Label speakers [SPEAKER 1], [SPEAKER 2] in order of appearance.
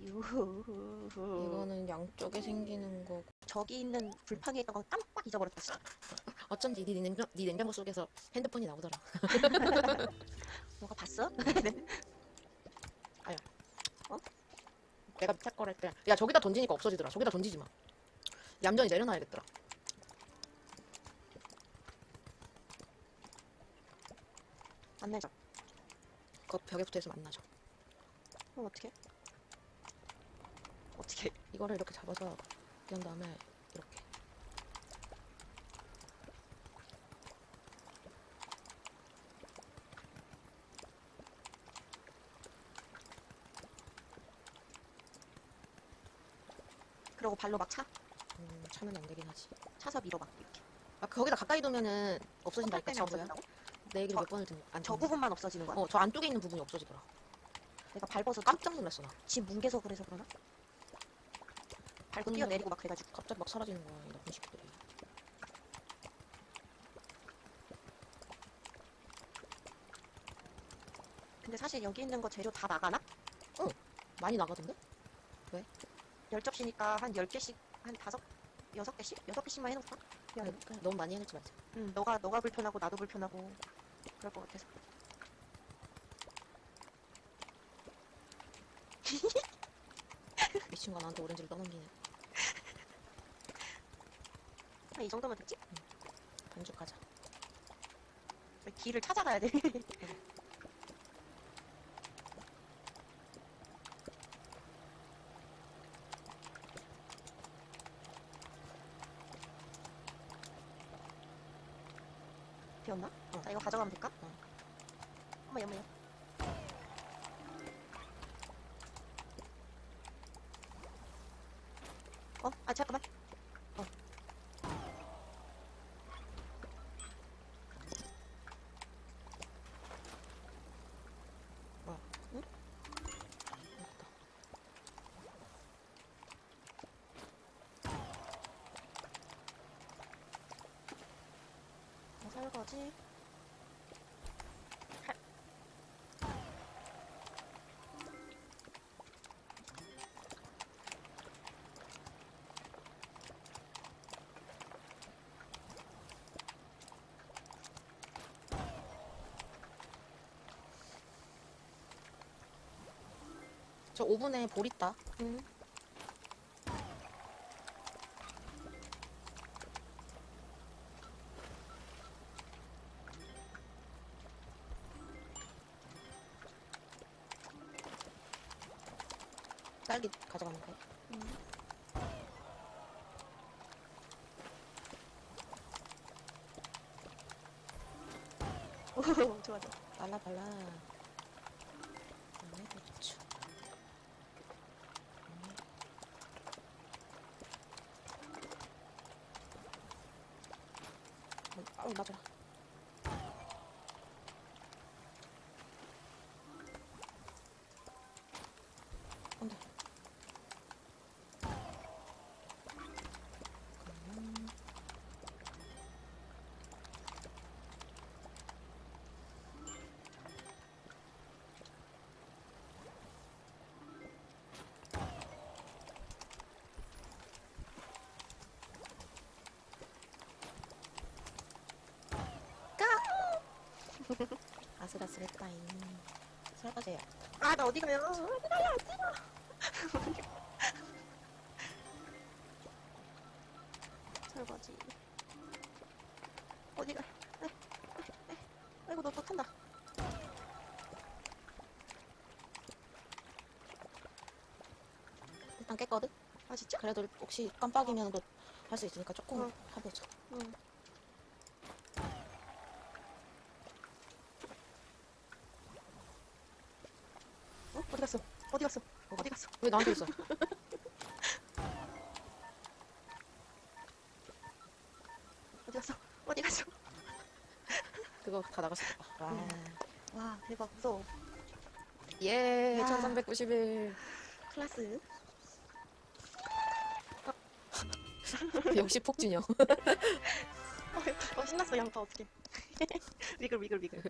[SPEAKER 1] 우후후후.
[SPEAKER 2] 이거는 양쪽에 생기는 거고.
[SPEAKER 1] 저기 있는 불판에 있던 건 깜빡 잊어버렸다. 진짜.
[SPEAKER 2] 어쩐지 네 냉장, 네 냉장고 속에서 핸드폰이 나오더라.
[SPEAKER 1] 너가 봤어?
[SPEAKER 2] 내가 밑에 거랄 때야. 저기다 던지니까 없어지더라. 저기다 던지지 마. 얌전히 내려놔야겠더라.
[SPEAKER 1] 안 내죠.
[SPEAKER 2] 그거 벽에 붙어있으면 안 나죠.
[SPEAKER 1] 그럼 어떻게? 어떻게?
[SPEAKER 2] 이거를 이렇게 잡아서 연 다음에 이렇게
[SPEAKER 1] 그러고 발로 막 차?
[SPEAKER 2] 음, 차면 안 되긴 하지
[SPEAKER 1] 차서 밀어 막 이렇게.
[SPEAKER 2] 아 거기다 가까이 두면은 없어진다니까 친구야
[SPEAKER 1] 없어진다고?
[SPEAKER 2] 내 얘기를
[SPEAKER 1] 저-
[SPEAKER 2] 몇 번을 듣는 안
[SPEAKER 1] 저
[SPEAKER 2] 듣는
[SPEAKER 1] 부분만 없어지는 거야?
[SPEAKER 2] 어저 안쪽에 있는 부분이 없어지더라
[SPEAKER 1] 내가 밟아서
[SPEAKER 2] 깜짝 놀랐어
[SPEAKER 1] 나집 뭉개서 그래서 그러나?
[SPEAKER 2] 음.
[SPEAKER 1] 뛰어내리고 막 그래가지고
[SPEAKER 2] 갑자기 막 사라지는 거야 이 나쁜 새끼들이
[SPEAKER 1] 근데 사실 여기 있는 거 재료 다 나가나?
[SPEAKER 2] 많이 나가던데?
[SPEAKER 1] 열 접시니까 한 10개씩 한 다섯 여섯 개씩? 여섯 개씩만 해놓을까? 야,
[SPEAKER 2] 그냥 너무 많이 해놓지 말자
[SPEAKER 1] 응, 너가 너가 불편하고 나도 불편하고 그럴 것 같아서
[SPEAKER 2] 미친거 나한테 오렌지를 떠넘기네
[SPEAKER 1] 한 이 정도면 됐지?
[SPEAKER 2] 반죽 가자
[SPEAKER 1] 왜 길을 찾아가야 돼? 비었나?
[SPEAKER 2] 어.
[SPEAKER 1] 자 이거 가져가면 될까?
[SPEAKER 2] 어.
[SPEAKER 1] 어머 어머야 어? 아 잠깐만 어.
[SPEAKER 2] 뭐야
[SPEAKER 1] 응?
[SPEAKER 2] 됐다
[SPEAKER 1] 뭐 설거지
[SPEAKER 2] 저 오븐에 볼 있다
[SPEAKER 1] 응.
[SPEAKER 2] 딸기 가져가면
[SPEAKER 1] 돼오 좋아 좋아
[SPEAKER 2] 발라 발라. 그다음에 고추 그다음에 아우 맞아 아슬아슬했다잉 설거지해요
[SPEAKER 1] 아 나 어디 가요 어디 가요 어디 가 설거지 어디 가 에, 에, 에. 아이고 너 또 탄다
[SPEAKER 2] 일단 깼거든?
[SPEAKER 1] 아 진짜?
[SPEAKER 2] 그래도 혹시 깜빡이면 도할수 있으니까 조금
[SPEAKER 1] 응.
[SPEAKER 2] 해보자
[SPEAKER 1] 응 어? 어디 갔어? 어디 갔어? 어디 갔어?
[SPEAKER 2] 왜 나한테 있어?
[SPEAKER 1] 어디 갔어? 어디 갔어?
[SPEAKER 2] 그거 다 거야 와.
[SPEAKER 1] 응. 와 대박 무서워
[SPEAKER 2] 예
[SPEAKER 1] 야.
[SPEAKER 2] 1391
[SPEAKER 1] 클라스
[SPEAKER 2] 역시 폭진형
[SPEAKER 1] 어, 어 신났어 양파 어떡해 위글 위글 위글